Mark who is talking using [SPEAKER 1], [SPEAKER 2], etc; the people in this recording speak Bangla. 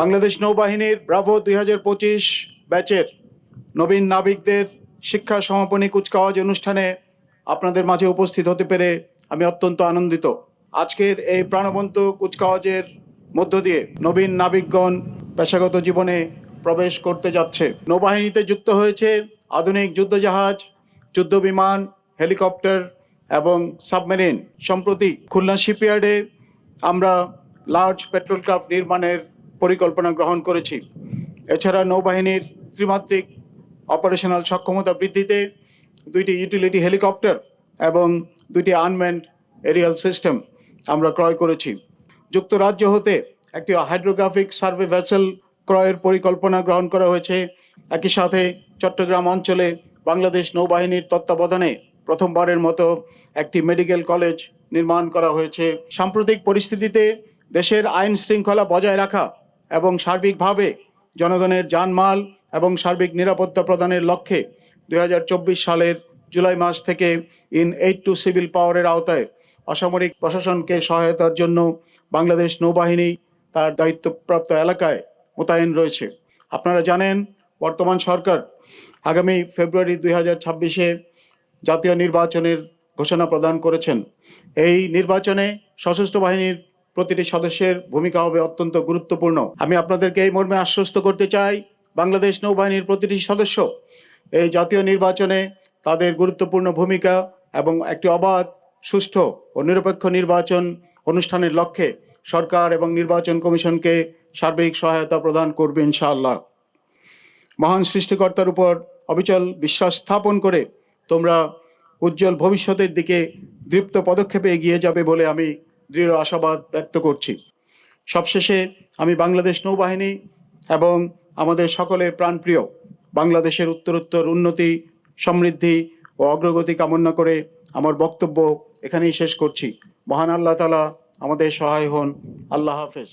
[SPEAKER 1] বাংলাদেশ নৌবাহিনীর ব্রাভো দুই হাজার পঁচিশ ব্যাচের নবীন নাবিকদের শিক্ষা সমাপনী কুচকাওয়াজ অনুষ্ঠানে আপনাদের মাঝে উপস্থিত হতে পেরে আমি অত্যন্ত আনন্দিত। আজকের এই প্রাণবন্ত কুচকাওয়াজের মধ্য দিয়ে নবীন নাবিকগণ পেশাগত জীবনে প্রবেশ করতে যাচ্ছে। নৌবাহিনীতে যুক্ত হয়েছে আধুনিক যুদ্ধজাহাজ যুদ্ধ বিমান হেলিকপ্টার এবং সাবমেরিন। সম্প্রতি খুলনা শিপইয়ার্ডে আমরা লার্জ পেট্রোল ক্রাফট নির্মাণের পরিকল্পনা গ্রহণ করেছি। এছাড়া নৌবাহিনীর ত্রিমাত্রিক অপারেশনাল সক্ষমতা বৃদ্ধিতে দুইটি ইউটিলিটি হেলিকপ্টার এবং দুইটি আনম্যান্ড এরিয়াল সিস্টেম আমরা ক্রয় করেছি। যুক্তরাজ্য হতে একটি হাইড্রোগ্রাফিক সার্ভে ভেসেল ক্রয়ের পরিকল্পনা গ্রহণ করা হয়েছে। একই সাথে চট্টগ্রাম অঞ্চলে বাংলাদেশ নৌবাহিনীর তত্ত্বাবধানে প্রথমবারের মতো একটি মেডিকেল কলেজ নির্মাণ করা হয়েছে। সাম্প্রতিক পরিস্থিতিতে দেশের আইন শৃঙ্খলা বজায় রাখা এবং সার্বিকভাবে জনগণের জানমাল এবং সার্বিক নিরাপত্তা প্রদানের লক্ষ্যে দু হাজার চব্বিশ সালের জুলাই মাস থেকে ইন এইট টু সিভিল পাওয়ারের আওতায় অসামরিক প্রশাসনকে সহায়তার জন্য বাংলাদেশ নৌবাহিনী তার দায়িত্বপ্রাপ্ত এলাকায় মোতায়েন রয়েছে। আপনারা জানেন, বর্তমান সরকার আগামী ফেব্রুয়ারি দুই হাজার ছাব্বিশে জাতীয় নির্বাচনের ঘোষণা প্রদান করেছেন। এই নির্বাচনে সশস্ত্র বাহিনীর প্রতিটি সদস্যের ভূমিকা হবে অত্যন্ত গুরুত্বপূর্ণ। আমি আপনাদেরকে এই মর্মে আশ্বস্ত করতে চাই, বাংলাদেশ নৌবাহিনীর প্রতিটি সদস্য এই জাতীয় নির্বাচনে তাদের গুরুত্বপূর্ণ ভূমিকা এবং একটি অবাধ, সুষ্ঠু ও নিরপেক্ষ নির্বাচন অনুষ্ঠানের লক্ষ্যে সরকার এবং নির্বাচন কমিশনকে সার্বিক সহায়তা প্রদান করবে ইনশাআল্লাহ। মহান সৃষ্টিকর্তার উপর অবিচল বিশ্বাস স্থাপন করে তোমরা উজ্জ্বল ভবিষ্যতের দিকে দৃপ্ত পদক্ষেপে এগিয়ে যাবে বলে আমি দৃঢ় আশাবাদ ব্যক্ত করছি। সবশেষে আমি বাংলাদেশ নৌবাহিনী এবং আমাদের সকলের প্রাণপ্রিয় বাংলাদেশের উত্তরোত্তর উন্নতি, সমৃদ্ধি ও অগ্রগতি কামনা করে আমার বক্তব্য এখানেই শেষ করছি। মহান আল্লাহ তালা আমাদের সহায় হন। আল্লাহ হাফেজ।